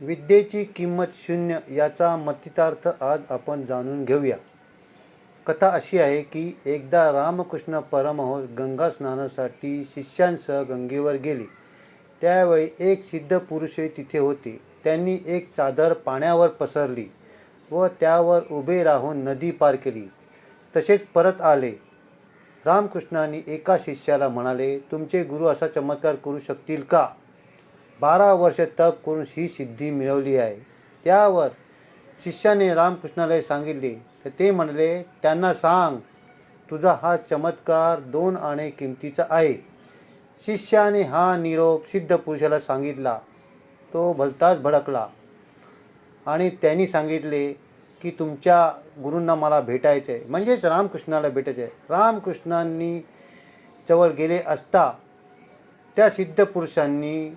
विद्येची किंमत शून्य याचा मतितार्थ आज आपण जाणून घेऊया. कथा अशी आहे की एकदा रामकृष्ण परमहंस गंगा स्नानासाठी शिष्यांसह गंगेवर गेले. त्यावेळी एक सिद्ध पुरुषही तिथे होते. त्यांनी एक चादर पाण्यावर पसरली व त्यावर उभे राहून नदी पार केली. तसेच परत आले. रामकृष्णांनी एका शिष्याला म्हणाले तुमचे गुरु असा चमत्कार करू शकतील का? बारा वर्ष तप करून ही सिद्धी मिळवली आहे. त्यावर शिष्याने रामकृष्णाला सांगितले. तर ते म्हणले त्यांना सांग तुझा हा चमत्कार दोन आणे किमतीचा आहे. शिष्याने हा निरोप सिद्ध पुरुषाला सांगितला. तो भलताच भडकला आणि त्यांनी सांगितले की तुमच्या गुरूंना मला भेटायचं आहे म्हणजेच रामकृष्णाला भेटायचं आहे रामकृष्णांनी जवळ गेले असता त्या सिद्ध पुरुषांनी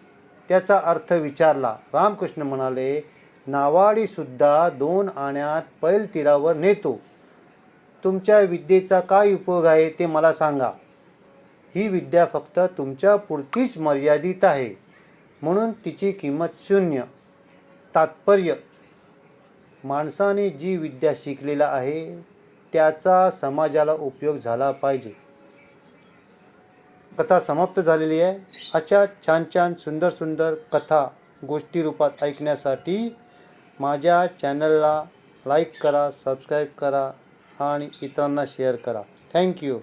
त्याचा अर्थ विचारला. रामकृष्ण म्हणाले नावाडीसुद्धा दोन आण्यात पैल तीरावर नेतो. तुमच्या विद्येचा काय उपयोग आहे ते मला सांगा. ही विद्या फक्त तुमच्या पुरतीच मर्यादित आहे. म्हणून तिची किंमत शून्य. तात्पर्य. माणसाने जी विद्या शिकलेला आहे त्याचा समाजाला उपयोग झाला पाहिजे. कथा समाप्त झालेली आहे. अशा छान छान सुंदर सुंदर कथा गोष्टी रूपात ऐकण्यासाठी माझ्या चॅनलला लाईक करा सबस्क्राईब करा आणि इतरांना शेअर करा. थँक्यू